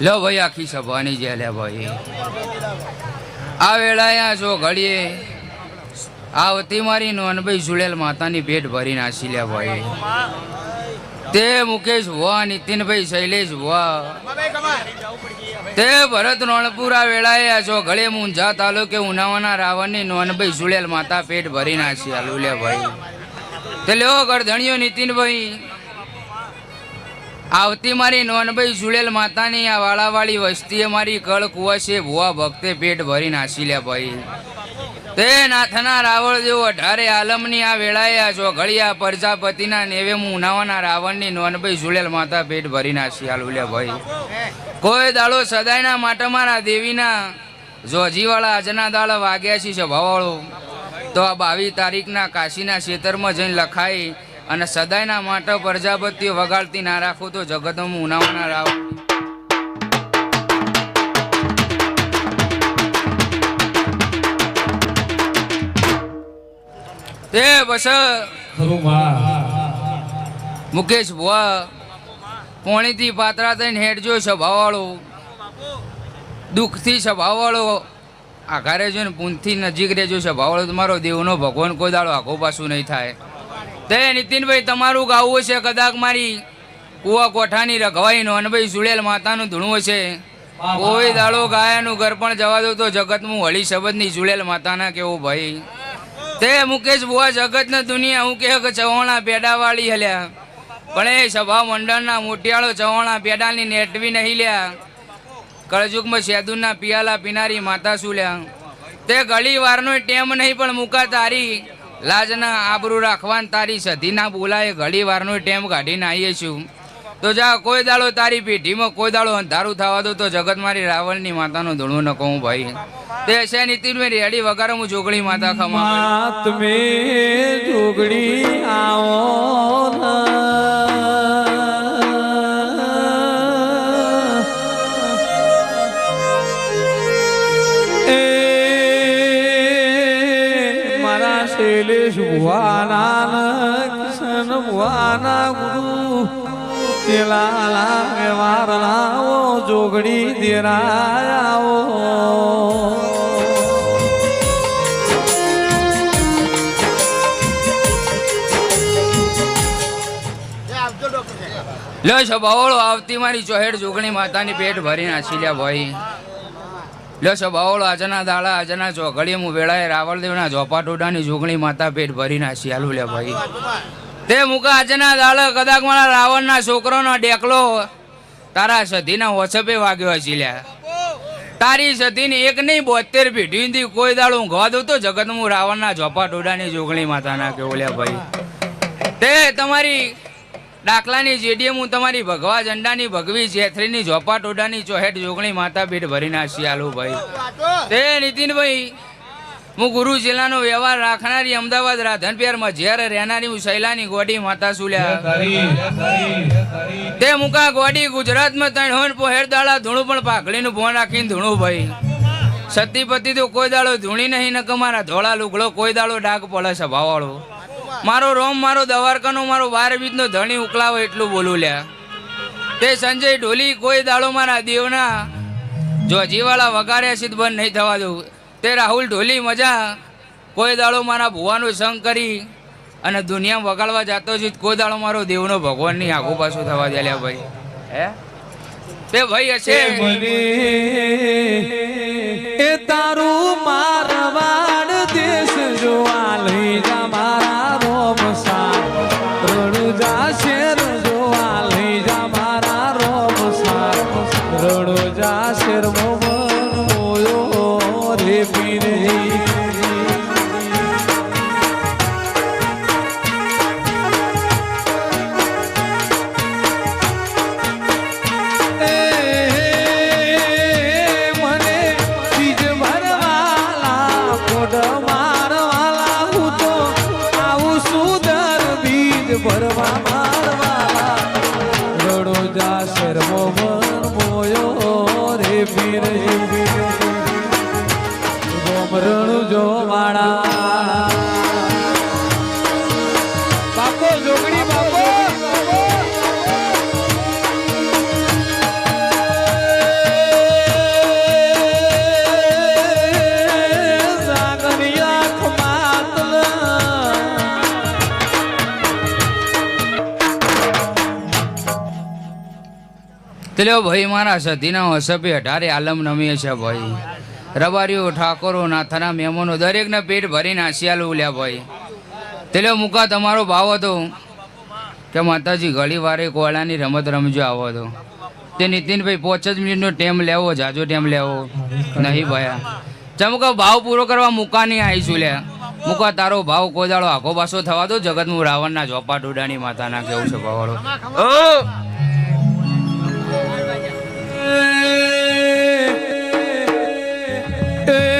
લો ભાઈ, આખી સભાની જે લે ભાઈ. આ વેળાએ જો ઘડીએ, આવતી મારી નોનભાઈ જુડેલ માતાની ભેટ ભરી નાસી લે ભાઈ. તે મુકેશ વા નીતિનભાઈ શૈલેષ વા તે ભરત રણપુરા વેળાએ આ જો ઘડે મુંજા તાલુકે ઉનાવાના રાવણની નોનભાઈ જુડેલ માતા પેટ ભરી નાસી આલુ લે ભાઈ. તે લ્યો ગરધણીઓ નીતિનભાઈ. આવતી મારી નોનભાઈ ઝુલેલ માતાની આ વાળાવાળી વસ્તીએ મારી કળ કુવાશે, ભુવા ભક્તે પેટ ભરી નાસી લે ભાઈ. તે નાથના રાવળ જેવો અઢારે આલમની આ વેળાએ આ ચોઘડિયા પ્રજાપતિના નેવે ઉનાવાના રાવણની નોનભાઈ ઝુલેલ માતા પેટ ભરી નાસી આલુ લે ભાઈ. કોઈ દાડો સદાયના માટે મારા દેવીના જોજીવાળા આજના દાળ વાગ્યા છે સ્વભાવવાળો તો આ બાવીસ તારીખના કાશીના ક્ષેત્રમાં જઈને લખાય અને સદાયના માટે પ્રજાપતિઓ વગાડતી ના રાખો તો જગતમાં ઉનાવના રાવ. તે બસ, મુકેશ ભુવા, પોણીથી પાતળા થઈને હેડજો સ્વભાવવાળો દુઃખથી સ્વભાવવાળો આઘારે ને પૂનથી નજીક રહેજો સ્વભાવવાળો તમારો દેવનો ભગવાન કોઈ દાડો આખો પાછું નહીં થાય. તે નીતિનભાઈ, તમારું ગાવું છે કદાચ મારી કુવા કોઠાની રઘવાઈનો. અને ભાઈ, સુડેલ માતાનું ધૂણું છે. કોઈ દાડો ગાયાનું ઘર પણ જવા દો તો જગતમું હળી શબ્દની સુડેલ માતાના કેવો ભાઈ. તે મુકેશ બુઆ જગતને દુનિયા હું કે ચવાણા પેડાવાળી હલ્યા. પણ એ સભા મંડળના મોટિયાળો ચવાણા પેડાની નેટવી નહીં લ્યા. કળજુગમાં સેદુના પિયાલા પીનારી માતા શું લ્યા તે ઘડી વારનો ટેમ નહીં પણ મુકા તારી. લાજના આબરૂ રાખવાન તારી સધીના બોલાએ ઘડી વારનો ટેમ કાઢીને આવીએ છું. તો જા કોઈ દાડો તારી પેઢીમાં કોઈ દાડો અંધારું થવા દો તો જગત મારી રાવણની માતાનું ધૂણું ન કહું ભાઈ. તે છે નીતિન મેં રેડી વગર હું જોગણી માતા ખમા તમે જોગડી આવો શૈલેષ ભુવાના કિશન ભુવાના ગુરુ. તેલા વ્યવહાર લાવો, જોગડી દેરાયાઓ લો સભાવળો આવતી મારી ચોહેડ જોગણી માતાની પેટ ભરી નાસી લ્યા ભાઈ. લો સભાવળો આજના દાડા આજના ચોઘડી હું વેળાએ રાવળદેવના ઝોપાટોડાની જોગણી માતા પેટ ભરી ના શિયાલું લે ભાઈ. તે મુકા આજના દાડા, કદાચ મારા રાવણના છોકરોનો ડેકલો તારા સધીના વોટ્સઅપે વાગ્યો હશે લ્યા. તારી સતીની એક નહીં બોતેર પેઢીથી કોઈ દાડો ઊંઘવા દઉં તો જગત હું રાવણના ઝોપાટોડાની ટોડાની માતા માતાના કેવું લે ભાઈ. તે તમારી દાખલાની જેડીએમ હું તમારી ભગવા ઝંડાની ભગવી જેથરીની ઝોપા ટોડાની ચોહેટ જોગણી માતા પેટ ભરી નાસી આલુ ભાઈ તે નીતિનભાઈ હું ગુરુ જિલ્લાનો વ્યવહાર રાખનારી અમદાવાદ રાધનપેરમાં જ્યારે રહેનારી હું શૈલાની ગોડી માતા સુલ્યા તે મુકા ગોડી ગુજરાતમાં ત્રણ હોય પોહેર દાળા ધૂણું પણ પાઘડીનું ભોન રાખીને ધૂણું ભાઈ. સતીપતિ તો કોઈ દાડો ધૂણી નહીં ન મારા ધોળા લુગડો કોઈ દાડો ડાક પડે સભાવાળો મારો રોમ, મારો દવારકાનો, મારો બાર બીજનો ધણી ઉકલાવો એટલું બોલું લ્યા. તે સંજય ઢોલી કોઈ દાડો મારા દેવના જો જીવાળા વગાડ્યા સિદ્ધ બંધ નહીં થવા દઉં. તે રાહુલ ઢોલી મજા કોઈ દાડો મારા ભુવાનો સંગ કરી અને દુનિયા વગાડવા જતો છે કોઈ દાડો મારો દેવનો ભગવાનની આખું પાછું થવા દે ભાઈ. હે? તે ભાઈ હશે. જો બાપો જોગણી બાપો. ભાઈ મારા સતીના હસપે અઢારે આલમ નમી છે ભાઈ. રબારીઓ ઠાકોરો નાથાના મહેમાનો દરેકને પેટ ભરીને આસિયાલું ઉલ્યા ભાઈ. તે મૂકા તમારો ભાવ હતો કે માતાજી ઘડી વારે કોળાની રમત રમજો આવો હતો તે નીતિનભાઈ પાંચ જ મિનિટનો ટેમ લેવો, જાજો ટેમ લેવો. નહીં ભયા ચમકો ભાવ પૂરો કરવા મુકા નહીં આવીશું લ્યા મુકા તારો ભાવ કોદાળો આખો પાસો થવા દો. જગતમુ રાવણના ચોપા ડોડાની માતાના કેવું છે ભાવાળો. Hey.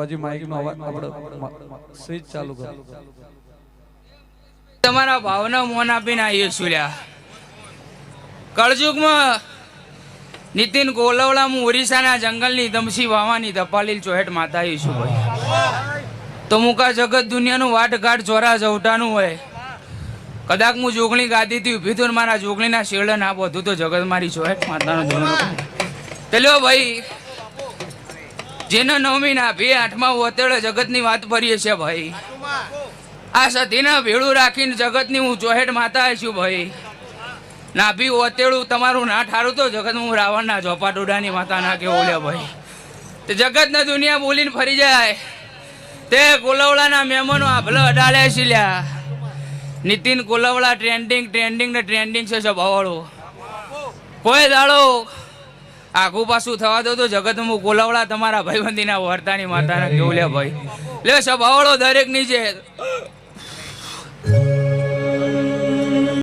બુઆજી માઇક નો અવાજ આપણે સ્વિચ ચાલુ કરો. તમારા ભાવના મોન આપીને આવીએ છું કળજુગમાં નીતિન ગોલવડા હું ઓરિસ્સાના જંગલની ધમસી વાવાની ધપાલીલ ચોહેટ માતા છું ભાઈ. તો મુકા જગત દુનિયાનું વાટઘાટ ચોરા જવટાનું હોય. કદાચ હું જોગણી ગાદીથી ઊભી થયું મારા જોગણીના શેરડે ના બધું તો જગત મારી ચોહેટ માતાનો ધોરણ પેલો ભાઈ જેનો નવમી ના બે આઠમાં વતેડે જગતની વાત કરીએ છે ભાઈ. આ સતીના ભેળું રાખીને જગતની હું ચોહેટ માતા છું ભાઈ. નાભી ઓતેડું તમારું ના ઠારું તો જગત હું રાવણના ચોપા ડોડાની માતા ના કેવો લે ભાઈ. તે જગતને દુનિયા બોલીને ફરી જાય. તે કોલવડાના મહેમાનો આભલો અડાડે છે લ્યા. નીતિન કોલવડા ટ્રેન્ડિંગ ટ્રેન્ડિંગ ને ટ્રેન્ડિંગ છે સભાવાળો કોઈ દાડો આખું પાછું થવા દો તો જગતમાં કોલાવડા તમારા ભાઈબંધીના વર્તાની માતાના કેવું લે ભાઈ. લે સભાવળો દરેકની છે